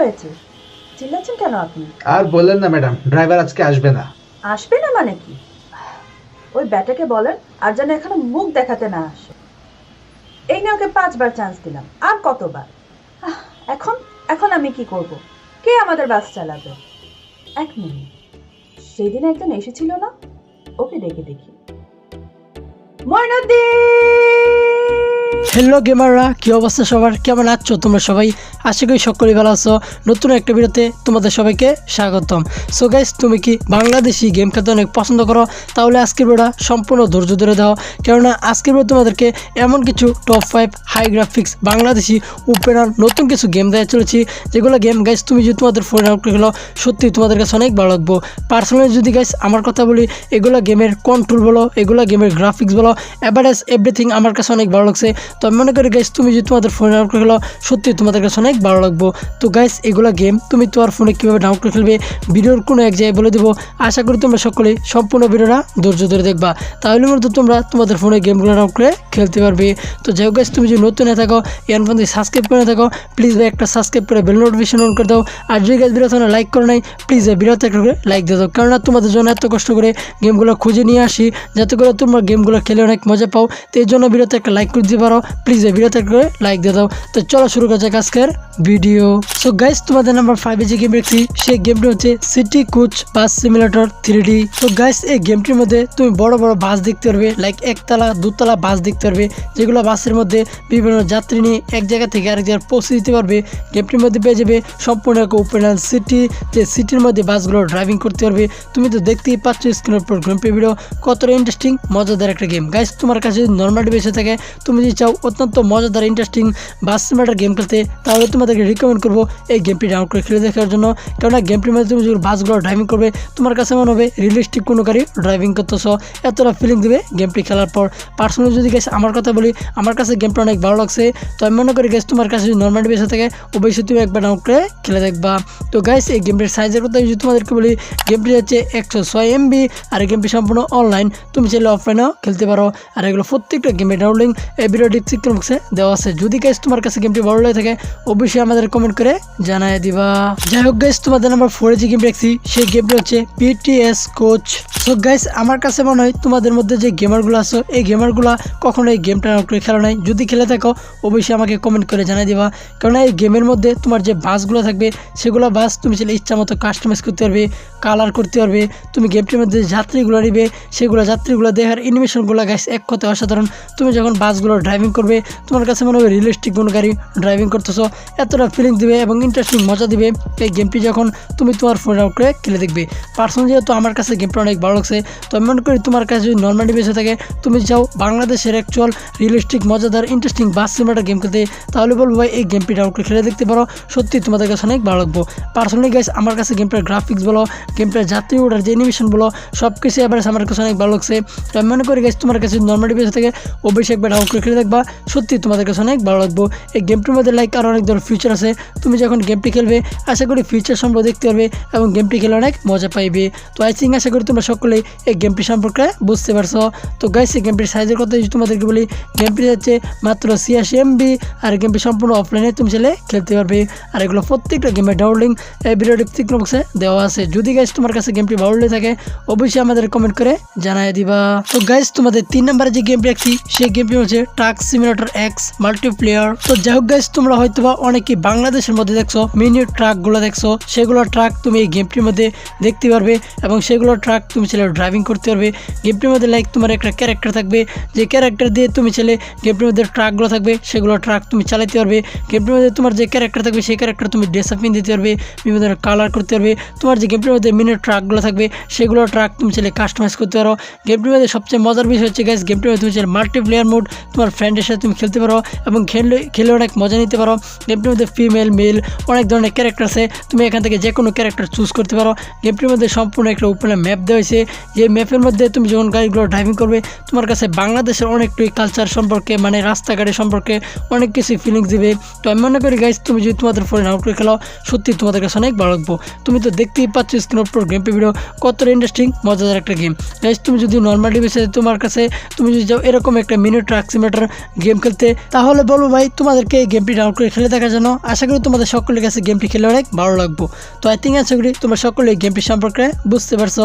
হয়েছে? চিল্লাচ্ছেন কেন আপনি? আর বললেন না ম্যাডাম। ড্রাইভার আজকে আসবে না। আসবে না মানে কি? ওই ব্যাটাকে বলেন আর যেন এখানে মুখ দেখাতে না আসে। এই নিয়ে ওকে পাঁচবার চান্স দিলাম আর কতবার? এখন এখন আমি কি করব? কে আমাদের বাস চালাবে? এক মিনিট। সেদিন একজন এসেছিল না? ওকে ডেকে দেখি। ময়নুদ্দিন হ্যালো গেমাররা কি অবস্থা সবার? কেমন আছো তোমরা সবাই? আশা করি সকলেই ভালো আছো। নতুন একটা ভিডিওতে তোমাদের সবাইকে স্বাগতম। সো গাইস তুমি কি বাংলাদেশি গেম খেলতে অনেক পছন্দ করো? তাহলে আজকের ভিডিওটা সম্পূর্ণ ধৈর্য ধরে দাও। কেননা আজকের ভিডিও তোমাদেরকে এমন কিছু top five high graphics Bangladeshi opener নতুন কিছু গেম দেওয়া চলেছি। যেগুলো গেম গাইস তুমি যদি তোমাদের ফোন আউট করে খেলো, সত্যি তোমাদের কাছে অনেক ভালো লাগবো। পার্সোনালি যদি গাইস আমার কথা বলি, এগুলো গেমের কন্ট্রোল বলো, এগুলো গেমের গ্রাফিক্স বলো অ্যাভারেজ এভরিথিং আমার কাছে অনেক ভালো লাগছে। তো আমি মনে করি গাইস তুমি যদি তোমাদের ফোনে ডাউনলোড করে খেলো, সত্যি তোমাদের কাছে অনেক ভালো লাগবো। তো গাইস এগুলো গেম তুমি তোমার ফোনে কীভাবে ডাউনলোড করে খেলবে, ভিডিওর কোনো এক জায়গায় বলে দেবো। আশা করি তোমরা সকলেই সম্পূর্ণ ভিডিওটা ধৈর্য ধরে দেখবা। তাহলে মূলত তোমরা তোমাদের ফোনে গেমগুলো ডাউনলোড করে খেলতে পারবে। তো যাই হোক গাইস তুমি যদি নতুন হয়ে থাকো এর ফোন সাবস্ক্রাইব করে থাকো প্লিজ ভাই একটা সাবস্ক্রাইব করে বেল নোটিফিকেশন অন করে দাও। আর যদি গাইস ভিডিও তোমরা লাইক করো নাই প্লিজ ভাই ভিডিওতে একটা করে লাইক দিয়ে দাও। কেননা তোমাদের জন্য এত কষ্ট করে গেমগুলো খুঁজে নিয়ে আসি, যাতে করে তোমরা গেমগুলো খেলে অনেক মজা পাও। তো এই জন্য ভিডিওতে একটা লাইক করে দিতে পারো। প্লিজ এই ভিডিওতে করে লাইক দিয়ে দাও। তো চলো শুরু করা আজকের ভিডিও সো গাইস তোমাদের নাম্বার ফাইভে যে গেম রেখেছি সেই গেমটি হচ্ছে city coach bus simulator three তো গাইস এই গেমটির মধ্যে তুমি বড় বড় বাস দেখতে পারবে লাইক একতলা, দুতলা বাস দেখতে পারবে, যেগুলো বাসের মধ্যে বিভিন্ন যাত্রী নিয়ে এক জায়গা থেকে আরেক জায়গায় পৌঁছে দিতে পারবে। গেমটির মধ্যে পেয়ে যাবে সম্পূর্ণ এক ওপেন সিটি যে সিটির মধ্যে বাসগুলো ড্রাইভিং করতে পারবে। তুমি তো দেখতেই পাচ্ছ স্ক্রিনের উপর গেম ভিডিও কতটা ইন্টারেস্টিং মজাদার একটা গেম গাইস তোমার কাছে নর্মাল বেসে থাকে, তুমি যদি চাও অত্যন্ত মজাদার ইন্টারেস্টিং বাস সিমেটার গেম খেলতে। তাহলে তোমাদেরকে রিকমেন্ড করব এই গেমটি ডাউনলোড করে খেলে দেখার জন্য। কেননা গেমটির মধ্যে তুমি যখন বাসগুলো ড্রাইভিং করবে, তোমার কাছে মনে হবে রিয়েলিস্টিক কোনো গাড়ি ড্রাইভিং করতেছো। এতটা ফিলিং দেবে গেমটি খেলার পর। পার্সোনালি যদি গেছে আমার কথা বলি, আমার কাছে গেমটা অনেক ভালো লাগছে। তো আমি মনে করি গেছ তোমার কাছে যদি নর্মাল বেসে থাকে, অবশ্যই তুমি একবার ডাউনলোড করে খেলে দেখবা। তো গাইস এই গেমটির সাইজের কথা যদি তোমাদেরকে বলি গেমটি হচ্ছে একশো ছয় এমবি আর এই গেমটি সম্পূর্ণ অনলাইন তুমি চাইলে অফলাইনেও খেলতে পারো। আর এগুলো প্রত্যেকটা গেমের ডাউনলোডিং এই ভিডিও ডিসক্রিপশন বক্সে দেওয়া আছে। যদি গাইস তোমার কাছে গেমটি ভালো লাগে থাকে, অবশ্যই আমাদের কমেন্ট করে জানাই দিবা। যাই হোক গাইস তোমাদের নাম্বার ফোরে যে গেম দেখছি, সেই গেমটি হচ্ছে পিটিএস কোচ সো গাইস আমার কাছে মনে হয় তোমাদের মধ্যে যে গেমারগুলো আছো, এই গেমারগুলো কখনো এই গেমটা করে খেলা নাই। যদি খেলে থাকো, অবশ্যই আমাকে কমেন্ট করে জানাই দিবা। কারণ এই গেমের মধ্যে তোমার যে বাসগুলো থাকবে, সেগুলো বাস তুমি চাইলে ইচ্ছা মতো কাস্টমাইজ করতে পারবে কালার করতে পারবে। তুমি গেমটির মধ্যে যাত্রীগুলো নিবে, সেগুলো যাত্রীগুলো দেখার অ্যানিমেশনগুলো গাইস এক কথা অসাধারণ। তুমি যখন বাসগুলো ড্রাইভিং করবে। তোমার কাছে মনে হবে রিয়েলিস্টিক কোনো গাড়ি ড্রাইভিং করতেছো। এতটা ফিলিং দিবে এবং ইন্টারেস্টিং মজা দিবে। এই গেমটি যখন তুমি তোমার ফোন আউট করে খেলে দেখবে। পার্সোনাল যেহেতু আমার কাছে গেমটা অনেক ভালো লাগছে, তো আমি মনে করি তোমার কাছে যদি নর্মালি বেঁচে থাকে, তুমি চাও বাংলাদেশের অ্যাকচুয়াল রিয়েলিস্টিক মজাদার ইন্টারেস্টিং বাস সিনেমাটা গেম খেলতে, তাহলে বলব ভাই এই গেমটি ডাউনলোড করে খেলে দেখতে পারো। সত্যি তোমাদের কাছে অনেক ভালো লাগবো। পার্সোনালি গাইস আমার কাছে গেমটার গ্রাফিক্স বলো গেমটার যাত্রী ওঠার যে অ্যানিমেশন বলো সব কিছু এবার আমার কাছে অনেক ভালো লাগছে। তো আমি মনে করি গাইস তোমার কাছে নর্মালি বেঁচে থাকে, অবশ্যই একবার ডাউনলোড করে খেলে দেখবা। সত্যি তোমাদের কাছে অনেক ভালো লাগবো। এই গেমটির মধ্যে লাইক আরও অনেক ধরনের ফিচার আছে। তুমি যখন গেমটি খেলবে, আশা করি ফিউচার সম্পর্কে দেখতে পারবে এবং গেমটি খেলে অনেক মজা পাইবে। তো আই থিঙ্ক আশা করি তোমরা সকলেই এই গেমটি সম্পর্কে বুঝতে পারছ। তো গাইস এই গেমটির সাইজের কথা যদি তোমাদেরকে বলি গেমটি হচ্ছে মাত্র ছিয়াশি এমবি আর গেমটি সম্পূর্ণ অফলাইনে তুমি চাইলে খেলতে পারবে। আর এগুলো প্রত্যেকটা গেমের ডাউনলিং এই ভিডিও বক্সে দেওয়া আছে। যদি গাইস তোমার কাছে গেমটি ভালো লেগে থাকে, অবশ্যই আমাদের কমেন্ট করে জানাই দিবা। তো গাইস তোমাদের তিন নম্বরে যে গেমটি রাখছি সেই গেমটি হচ্ছে ট্রাক সিমিলেটর এক্স মাল্টিপ্লেয়ার তো যাই হোক গাইস তোমরা হয়তোবা অনেকে বাংলাদেশের মধ্যে দেখছ মিনি ট্রাকগুলো দেখছ, সেগুলো ট্রাক তুমি এই গেমটির মধ্যে দেখতে পারবে এবং সেগুলো ট্রাক তুমি ছেলে ড্রাইভিং করতে পারবে। গেমটির মধ্যে লাইক তোমার একটা ক্যারেক্টার থাকবে, যে ক্যারেক্টার দিয়ে তুমি ছেলে গেমটির মধ্যে ট্রাকগুলো থাকবে, সেগুলো ট্রাক তুমি চালাতে পারবে। গেমটির মধ্যে তোমার যে ক্যারেক্টার থাকবে, সেই ক্যারেক্টার তুমি আপ দিতে পারবে, বিভিন্ন ধরনের কালার করতে পারবে। তোমার যে গেমটির মধ্যে মিনি ট্রাকগুলো থাকবে, সেগুলো ট্রাক তুমি ছেলে কাস্টমাইজ করতে পারো। গেমটির মধ্যে সবচেয়ে মজার বিষয় হচ্ছে গাইস গেমটির মধ্যে তুমি চাইলে মাল্টিপ্লেয়ার মোড তোমার ফ্রেন্ডের সাথে তুমি খেলতে পারো এবং খেললে, খেলে অনেক মজা নিতে পারো। গেমটির মধ্যে ফিমেল মেল অনেক ধরনের ক্যারেক্টার আছে। তুমি এখান থেকে যে কোনো ক্যারেক্টার চুজ করতে পারো। গেমটির মধ্যে সম্পূর্ণ একটা উপরে ম্যাপ দেওয়া হয়েছে। যে ম্যাপের মধ্যে তুমি যখন গাড়িগুলো ড্রাইভিং করবে, তোমার কাছে বাংলাদেশের অনেকটাই কালচার সম্পর্কে মানে রাস্তাঘাটের সম্পর্কে অনেক কিছু ফিলিংস দিবে। তো আমি মনে করি গাইজ তুমি যদি তোমাদের ফোনে আউট করে খেলাও সত্যি তোমাদের কাছে অনেক ভালো লাগবো। তুমি তো দেখতেই পাচ্ছ স্ক্রিন উপর গেম ভিডিও কতটা ইন্টারেস্টিং মজাদার একটা গেম গাইজ তুমি যদি নর্মাল ডিভাইসে তোমার কাছে, তুমি যদি যাও, এরকম একটা মিনি ট্রাক গেম খেলতে। তাহলে বলব ভাই, তোমাদেরকে এই গেমটি ডাউনলোড করে খেলে দেখার জন্য আশা করি তোমাদের সকলের কাছে গেমটি খেলে অনেক ভালো লাগবো। তো আই থিঙ্ক আশা করি তোমরা সকলে এই গেমটি সম্পর্কে বুঝতে পারছ।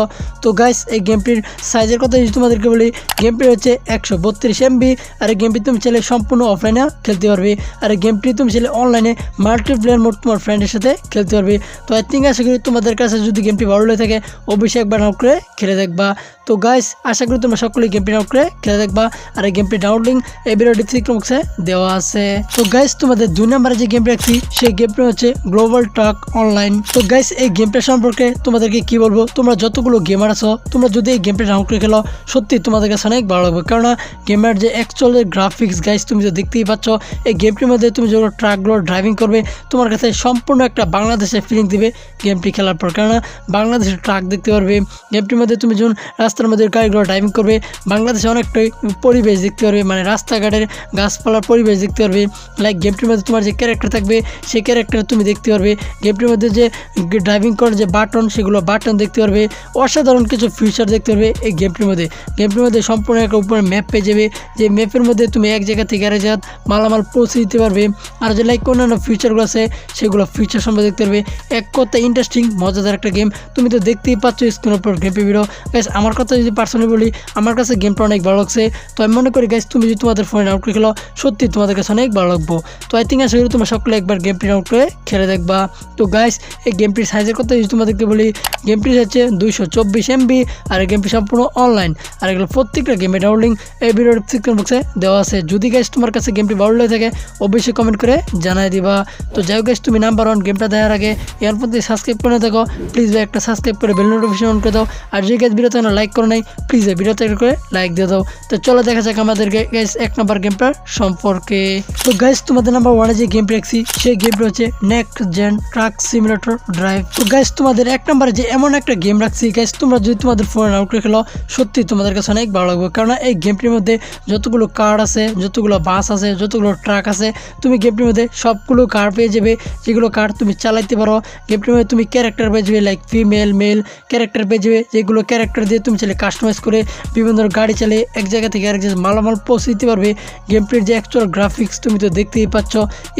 তো গাইস এই গেমটির সাইজের কথা যদি তোমাদেরকে বলি গেমটি হচ্ছে একশো বত্রিশ এমবি আর এই গেমটি তুমি চাইলে সম্পূর্ণ অফলাইনে খেলতে পারবে। আর এই গেমটি তুমি চাইলে অনলাইনে মাল্টিপ্লেয়ার মোড তোমার ফ্রেন্ডের সাথে খেলতে পারবে। তো আই থিঙ্ক আশা করি তোমাদের কাছে যদি গেমটি ভালো লেগে থাকে, অবশ্যই একবার ডাউনলোড করে খেলে দেখবা। তো গাইস আশা করি তোমরা সকলেই গেমটি ডাউনলোড করে খেলে দেখবা। আর এই গেমটি ডাউনলোড লিঙ্ক এই ভিডিও ডিসক্রিপশন বক্সে দেওয়া আছে। তো গাইস তোমাদের দুই নম্বরে যে গেমটি রাখছি সেই গেমটা হচ্ছে গ্লোবাল টক অনলাইন তো গাইস এই গেমটা সম্পর্কে তোমাদেরকে কি বলব? তোমরা যতগুলো গেমার আছো, তোমরা যদি এই গেমটা ডাউনলোড করে খেলো, সত্যি তোমাদের কাছে অনেক ভালো লাগবে। কেননা গেমের যে অ্যাকচুয়াল গ্রাফিক্স গাইস তুমি তো দেখতেই পাচ্ছ, এই গেমটির মধ্যে তুমি যখন ট্রাকগুলো ড্রাইভিং করবে, তোমার কাছে সম্পূর্ণ একটা বাংলাদেশের ফিলিং দিবে গেমটি খেলার পর। কেননা বাংলাদেশের ট্রাক দেখতে পারবে গেমটির মধ্যে তুমি যখন রাস্তার মধ্যে গাড়িগুলো ড্রাইভিং করবে, বাংলাদেশে অনেকটাই পরিবেশ দেখতে পারবে মানে রাস্তাঘাটের গাছপালার পরিবেশ দেখতে পারবে লাইক গেমটির মধ্যে তোমার যে ক্যারেক্টার থাকবে, সেই ক্যারেক্টার তুমি দেখতে পারবে গেমটির মধ্যে যে ড্রাইভিং করার যে বাটন সেগুলো বাটন দেখতে পারবে, অসাধারণ কিছু ফিচার দেখতে পারবে এই গেমটির মধ্যে। গেমটির মধ্যে সম্পূর্ণ একটা উপরে ম্যাপ পেয়ে যাবে, যে ম্যাপের মধ্যে তুমি এক জায়গা থেকে আরেক জায়গা মালামাল পৌঁছে দিতে পারবে, আর যে লাইক অন্যান্য ফিচারগুলো আছে, সেগুলো ফিচার সম্পর্কে দেখতে পারবে। এক কথা ইন্টারেস্টিং মজাদার একটা গেম তুমি তো দেখতেই পাচ্ছ স্ক্রিনের উপর গেম ভিডিও আমার যদি পার্সোনালি বলি, আমার কাছে গেমটা অনেক ভালো লাগছে। তো আমি মনে করি গাইস তুমি যদি তোমাদের ফোনে ডাউনলোড করে খেলো, সত্যি তোমাদের কাছে অনেক ভালো লাগবো। তো আই থিঙ্ক করি তোমরা সকলে একবার গেমটি ডাউনলোড করে খেলে দেখবা। তো গাইস এই গেমটির সাইজের কথা যদি তোমাদেরকে বলি গেমটি হচ্ছে দুইশো চব্বিশ এমবি আর এই গেমটি সম্পূর্ণ অনলাইন আর এগুলো প্রত্যেকটা গেমের ডাউনলিং এই ভিডিওর ডিসক্রিপশন বক্সে দেওয়া আছে। যদি গাইস তোমার কাছে গেমটি ভালো লেগে থাকে, অবশ্যই কমেন্ট করে জানাই দিবা। তো যাই হোক গাইস তুমি নাম্বার ওয়ান গেমটা দেওয়ার আগে এর প্রতি সাবস্ক্রাইব করে থাকো প্লিজ ভাই, একটা সাবস্ক্রাইব করে বেল নোটিফিকেশন অন করে দাও। আর যে গাইস ভিডিওতে লাইক করো নাই প্লিজ এই ভিডিওতে করে লাইক দিয়ে দাও। তো চলো দেখা যাক আমাদের গাইস এক নাম্বার গেমটার সম্পর্কে। তো গাইস তোমাদের নাম্বার ওয়ানে যে গেম রাখছি সেই গেমটা হচ্ছে next gen truck simulator drive তো গাইস তোমাদের এক নম্বরে যে এমন একটা গেম রাখছি গাইস তোমরা যদি তোমাদের ফোনে আউট করে খেলো, সত্যি তোমাদের কাছে অনেক ভালো লাগবে। কারণ এই গেমটির মধ্যে যতগুলো কার আছে, যতগুলো বাস আছে, যতগুলো ট্রাক আছে, তুমি গেমটির মধ্যে সবগুলো কার পেয়ে যাবে। যেগুলো কার তুমি চালাইতে পারো গেমটির মধ্যে তুমি ক্যারেক্টার পেয়ে যাবে লাইক ফিমেল মেল ক্যারেক্টার পেয়ে যাবে, যেগুলো ক্যারেক্টার দিয়ে তুমি চাইলে কাস্টমাইজ করে বিভিন্ন ধরনের গাড়ি চালিয়ে এক জায়গা থেকে আরেক জায়গায় মালামাল পৌঁছে দিতে পারবে। গেমটির যে অ্যাকচুয়াল গ্রাফিক্স তুমি তো দেখতেই পাচ্ছ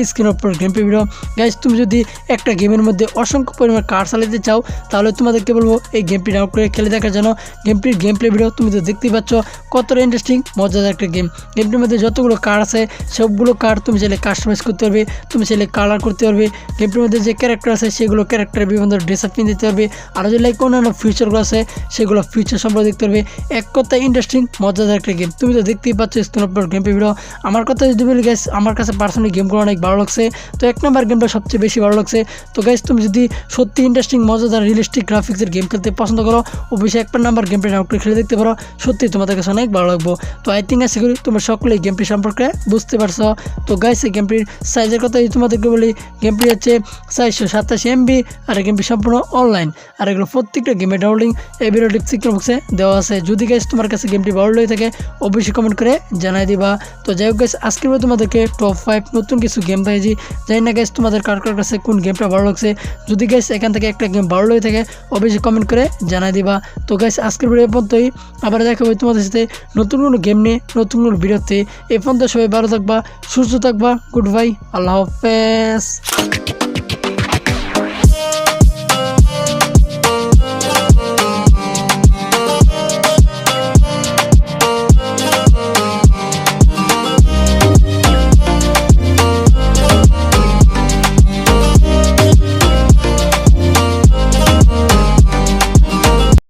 স্ক্রিনের উপর গেমটি ভিডিও গাইজ তুমি যদি একটা গেমের মধ্যে অসংখ্য পরিমাণ কার চালাতে চাও, তাহলে তোমাদেরকে বলব এই গেমটি ডাউনলোড করে খেলে দেখার জন্য। গেমটির গেম প্লে ভিডিও তুমি তো দেখতেই পাচ্ছ, কতটা ইন্টারেস্টিং মজাদার একটা গেম গেমটির মধ্যে যতগুলো কার আছে, সবগুলো কার তুমি চাইলে কাস্টমাইজ করতে পারবে, তুমি চাইলে কালার করতে পারবে। গেমটির মধ্যে যে ক্যারেক্টার আছে, সেগুলো ক্যারেক্টার বিভিন্ন ড্রেস আপ দিতে পারবে। আরও যে লাইক অন্যান্য ফিচারগুলো আছে, সেগুলো ফিচার সম্পর্কে দেখতে পারবে, এক কথা ইন্টারেস্টিং মজাদার একটা গেম তুমি তো দেখতেই পাচ্ছ স্ক্রিনের উপর গেম ভিডিও আমার কথা যদি বলি গাইস আমার কাছে পার্সোনালি গেমগুলো অনেক ভালো লাগছে। তো এক নম্বর গেমটা সবচেয়ে বেশি ভালো লাগছে। তো গাইস তুমি যদি সত্যি ইন্টারেস্টিং মজাদার রিয়েলিস্টিক গ্রাফিক্সের গেম খেলতে পছন্দ করো, অবশ্যই এক নাম্বার গেমটি ডাউনলোড করে খেলে দেখতে পারো। সত্যি তোমাদের কাছে অনেক ভালো লাগবো। তো আই থিঙ্ক আশা করি তোমরা সকলেই গেমটি সম্পর্কে বুঝতে পারছ। তো গাইস এই গেমটির সাইজের কথা তোমাদেরকে বলি গেমটি হচ্ছে চারশো সাতাশি এমবি আর গেমটি সম্পূর্ণ অনলাইন আর এগুলো প্রত্যেকটা গেমের ডাউনলিং এই ভিডিও ডিসক্রিপশন বক্সে দেওয়া আছে। যদি গাইস তোমার কাছে গেমটি ভালো লেগে থাকে, অবশ্যই কমেন্ট করে জানাই দিবা। তো যাই হোক গাইস আজকের তোমাদেরকে টপ ফাইভ নতুন কিছু গেম দিয়েছি জানি না গাইস তোমাদের কার কার কাছে কোন গেমটা ভালো লাগছে। যদি গাইস এখান থেকে একটা গেম ভালো লেগে থাকে, অবশ্যই কমেন্ট করে জানাই দিবা। তো গাইস আজকের ভিডিও পর্যন্তই। আবার দেখা হবে তোমাদের সাথে নতুন কোনো গেম নিয়ে, নতুন কোনো ভিডিওতে এই পর্যন্ত সবাই ভালো থাকবা, সুস্থ থাকবা গুড বাই আল্লাহ হাফেজ।